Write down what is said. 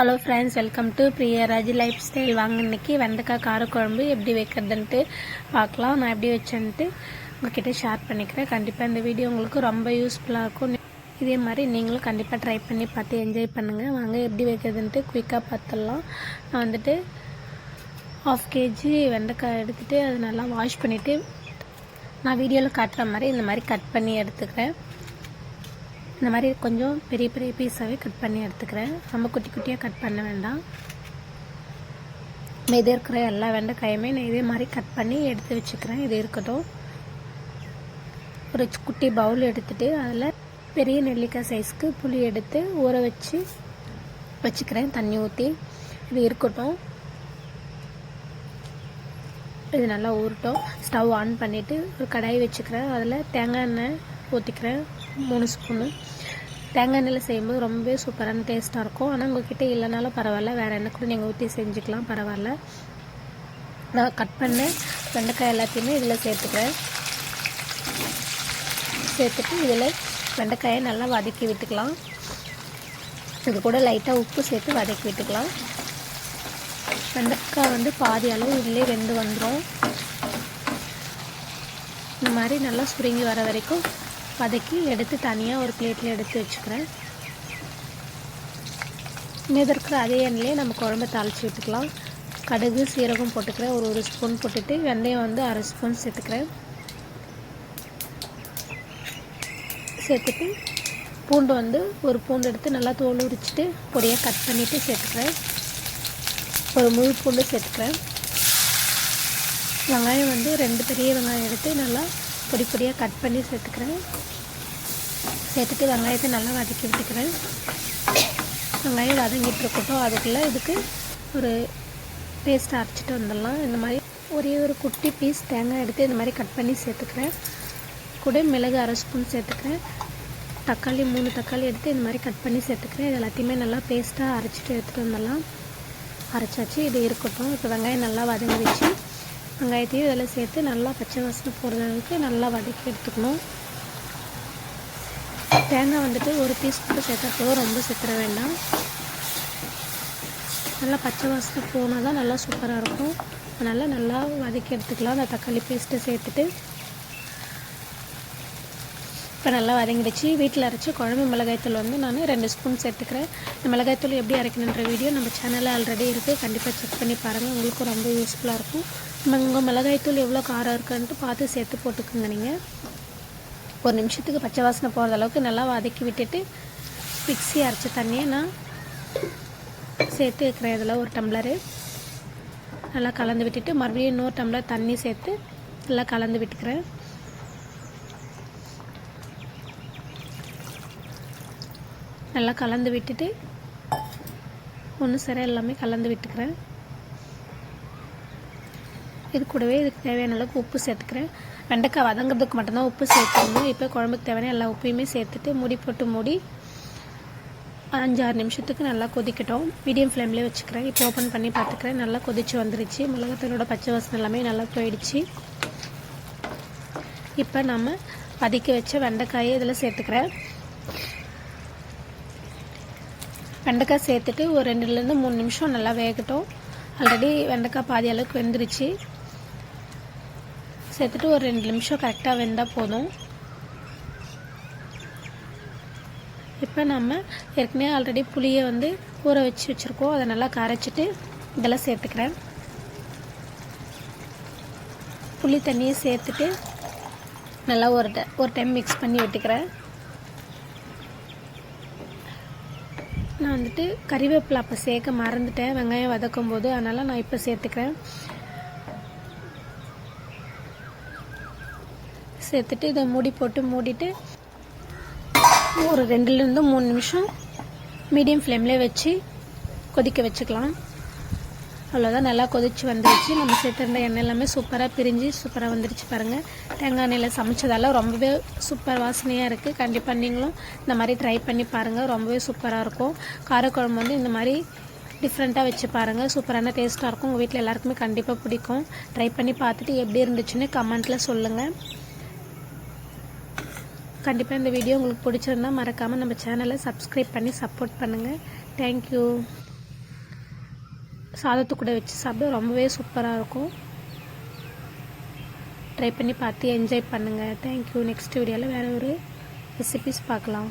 Hello friends welcome to Priyaraj lifestyle வாங்க இன்றைக்கி வெண்டைக்காய் காரக்குழம்பு எப்படி வைக்கிறதுன்ட்டு பார்க்கலாம். நான் எப்படி வச்சேன்ட்டு உங்ககிட்ட ஷேர் பண்ணிக்கிறேன். கண்டிப்பாக இந்த வீடியோ உங்களுக்கு ரொம்ப யூஸ்ஃபுல்லாக இருக்கும். இதே மாதிரி நீங்களும் கண்டிப்பாக ட்ரை பண்ணி பார்த்து என்ஜாய் பண்ணுங்கள் வாங்க எப்படி வைக்கிறதுன்ட்டு குயிக்காக பார்த்துடலாம். நான் வந்துட்டு ஆஃப் கேஜி வெண்டைக்காய் எடுத்துகிட்டு அது நல்லா வாஷ் பண்ணிவிட்டு நான் வீடியோவில் காட்டுற மாதிரி இந்த மாதிரி கட் பண்ணி எடுத்துக்கிறேன். இந்த மாதிரி கொஞ்சம் பெரிய பெரிய பீஸாகவே கட் பண்ணி எடுத்துக்கிறேன். ரொம்ப குட்டி குட்டியாக கட் பண்ண வேண்டாம். இது இருக்கிற எல்லா வெண்டைக்காயுமே நான் இதே மாதிரி கட் பண்ணி எடுத்து வச்சுக்கிறேன். இது இருக்கட்டும். ஒரு குட்டி பவுல் எடுத்துகிட்டு அதில் பெரிய நெல்லிக்காய் சைஸ்க்கு புளி எடுத்து ஊற வச்சு வச்சுக்கிறேன். தண்ணி ஊற்றி இது இருக்கட்டும். இது நல்லா ஊறட்டும். ஸ்டவ் ஆன் பண்ணிவிட்டு ஒரு கடாய் வச்சுக்கிறேன். அதில் தேங்காய் எண்ணெய் ஊற்றிக்கிறேன் மூணு ஸ்பூனு. தேங்காய் எண்ணெயில் செய்யும்போது ரொம்பவே சூப்பரான டேஸ்ட்டாக இருக்கும். ஆனால் உங்கள்கிட்ட இல்லைனாலும் பரவாயில்ல. வேறு எண்ணெய் கூட நீங்கள் ஊற்றி செஞ்சுக்கலாம். பரவாயில்ல. நான் கட் பண்ண வெண்டைக்காய் எல்லாத்தையுமே இதில் சேர்த்துக்கிறேன். சேர்த்துட்டு இதில் வெண்டைக்காயை நல்லா வதக்கி விட்டுக்கலாம். இது கூட லைட்டாக உப்பு சேர்த்து வதக்கி விட்டுக்கலாம். வெண்டைக்காய் வந்து பாதி அளவு இதிலே வெந்து வந்துடும் இந்த மாதிரி நல்லா சுருங்கி வர வரைக்கும் வதக்கி எடுத்து தனியாக ஒரு பிளேட்டில் எடுத்து வச்சுக்கிறேன். மீது இருக்கிற அதே எண்ணெயிலே நம்ம குழம்பு தாளித்து விட்டுக்கலாம் கடுகு சீரகம் போட்டுக்கிறேன். ஒரு ஒரு ஸ்பூன் போட்டுட்டு வெந்தயம் வந்து அரை ஸ்பூன் சேர்த்துக்கிறேன். சேர்த்துட்டு பூண்டு வந்து ஒரு பூண்டு எடுத்து நல்லா தோல் உரிச்சிட்டு பொடியாக கட் பண்ணிவிட்டு சேர்த்துக்கிறேன். ஒரு முழு பூண்டு சேர்த்துக்கிறேன். வெங்காயம் வந்து ரெண்டு பெரிய வெங்காயம் எடுத்து நல்லா பொடி பொடியாக கட் பண்ணி சேர்த்துக்கிறேன். சேர்த்துட்டு வெங்காயத்தை நல்லா வதக்கி விட்டுக்கிறேன். வெங்காயம் வதங்கிட்டு இருக்கட்டும் அதுக்குள்ளே இதுக்கு ஒரு பேஸ்ட் அரைச்சிட்டு வந்துடலாம். இந்த மாதிரி ஒரே ஒரு குட்டி பீஸ் தேங்காய் எடுத்து இந்த மாதிரி கட் பண்ணி சேர்த்துக்கிறேன். கூட மிளகு அரை ஸ்பூன் சேர்த்துக்கிறேன். தக்காளி மூணு தக்காளி எடுத்து இந்த மாதிரி கட் பண்ணி சேர்த்துக்கிறேன். இது எல்லாத்தையுமே நல்லா பேஸ்ட்டாக அரைச்சிட்டு எடுத்துகிட்டு வந்துடலாம். அரைச்சாச்சு இது இருக்கட்டும். இப்போ வெங்காயம் நல்லா வதங்கிடுச்சு வெங்காயத்தையும் இதில் சேர்த்து நல்லா பச்சை வாசனை போகிற அளவுக்கு நல்லா வதக்கி எடுத்துக்கணும். தேங்காய் வந்துட்டு ஒரு பீஸ் கூட சேர்த்தா போதும் ரொம்ப சேர்த்துற வேண்டாம். நல்லா பச்சை வாசனை போனால் தான் நல்லா சூப்பராக இருக்கும். அதனால் நல்லா வதக்கி எடுத்துக்கலாம். அந்த தக்காளி பேஸ்ட்டை சேர்த்துட்டு இப்போ நல்லா வதங்கிடுச்சு. வீட்டில் அரைச்சி குழம்பு மிளகாய்த்தூள் வந்து நான் ரெண்டு ஸ்பூன் சேர்த்துக்கிறேன். இந்த மிளகாய்த்தூள் எப்படி அரைக்கணுன்ற வீடியோ நம்ம சேனலில் ஆல்ரெடி இருக்குது கண்டிப்பாக செக் பண்ணி பாருங்கள் உங்களுக்கும் ரொம்ப யூஸ்ஃபுல்லாக இருக்கும். நம்ம உங்கள் மிளகாய்த்தூள் எவ்வளோ காரம் இருக்குன்ட்டு பார்த்து சேர்த்து போட்டுக்கோங்க நீங்கள் ஒரு நிமிஷத்துக்கு பச்சை வாசனை போகிற அளவுக்கு நல்லா வதக்கி விட்டுட்டு மிக்ஸி அரைச்ச தண்ணியை நான் சேர்த்து வைக்கிறேன். இதில் ஒரு டம்ளரு நல்லா கலந்து விட்டுட்டு மறுபடியும் இன்னொரு டம்ளர் தண்ணி சேர்த்து நல்லா கலந்து விட்டுக்கிறேன். நல்லா கலந்து விட்டுட்டு ஒன்று சரி எல்லாமே கலந்து விட்டுக்கிறேன். இது கூடவே இதுக்கு தேவையான அளவுக்கு உப்பு சேர்த்துக்கிறேன். வெண்டைக்காய் வதங்கிறதுக்கு மட்டும்தான் உப்பு சேர்த்துக்கணும் இப்போ குழம்புக்கு தேவையான எல்லா உப்பையுமே சேர்த்துட்டு மூடி போட்டு மூடி அஞ்சாறு நிமிஷத்துக்கு நல்லா கொதிக்கட்டும். மீடியம் ஃப்ளேம்லேயே வச்சுக்கிறேன். இப்போ ஓப்பன் பண்ணி பார்த்துக்கிறேன். நல்லா கொதிச்சு வந்துருச்சு. மிளகாத்தூளோட பச்சை வாசனை எல்லாமே நல்லா போயிடுச்சு. இப்போ நம்ம வதக்கி வச்ச வெண்டைக்காயை இதில் சேர்த்துக்கிறேன். வெண்டைக்காய் சேர்த்துட்டு ஒரு ரெண்டுலேருந்து மூணு நிமிஷம் நல்லா வேகட்டும். ஆல்ரெடி வெண்டைக்காய் பாதி அளவுக்கு வெந்துருச்சு. சேர்த்துட்டு ஒரு ரெண்டு நிமிஷம் கரெக்டாக வெந்தால் போதும். இப்போ நம்ம ஏற்கனவே ஆல்ரெடி புளியை வந்து ஊற வச்சு வச்சுருக்கோம். அதை நல்லா கரைச்சிட்டு இதெல்லாம் சேர்த்துக்கிறேன். புளி தண்ணியை சேர்த்துட்டு நல்லா ஒரு ஒரு டைம் மிக்ஸ் பண்ணி விட்டுக்கிறேன். நான் வந்துட்டு கறிவேப்பிலை அப்போ சேர்க்க மறந்துட்டேன். வெங்காயம் வதக்கும் போது. அதனால் நான் இப்போ சேர்த்துக்கிறேன். சேர்த்துட்டு இதை மூடி போட்டு மூடிட்டு ஒரு ரெண்டுலேருந்து மூணு நிமிஷம் மீடியம் ஃப்ளேம்லேயே வச்சு கொதிக்க வச்சுக்கலாம். அவ்வளோதான் நல்லா கொதிச்சு வந்துருச்சு. நம்ம சேர்த்துருந்த எண்ணெய் எல்லாமே சூப்பராக பிரிஞ்சு சூப்பராக வந்துருச்சு பாருங்கள் தேங்காய் எண்ணெயில் சமைச்சதால ரொம்பவே சூப்பர் வாசனையாக இருக்குது கண்டிப்பாக நீங்களும் இந்த மாதிரி ட்ரை பண்ணி பாருங்கள் ரொம்பவே சூப்பராக இருக்கும். காரக்குழம்பு வந்து இந்த மாதிரி டிஃப்ரெண்ட்டாக வச்சு பாருங்கள் சூப்பரான டேஸ்ட்டாக இருக்கும். உங்கள் வீட்டில் எல்லாருக்குமே கண்டிப்பாக பிடிக்கும். ட்ரை பண்ணி பார்த்துட்டு எப்படி இருந்துச்சுன்னு கமெண்ட்டில் சொல்லுங்கள் கண்டிப்பாக இந்த வீடியோ உங்களுக்கு பிடிச்சிருந்தா மறக்காமல் நம்ம சேனலை சப்ஸ்கிரைப் பண்ணி சப்போர்ட் பண்ணுங்கள் தேங்க்யூ சாதத்து கூட வச்சு சாப்பிட ரொம்பவே சூப்பராக இருக்கும். ட்ரை பண்ணி பார்த்து என்ஜாய் பண்ணுங்கள் தேங்க்யூ நெக்ஸ்ட் வீடியோவில் வேறு ஒரு ரெசிபிஸ் பார்க்கலாம்.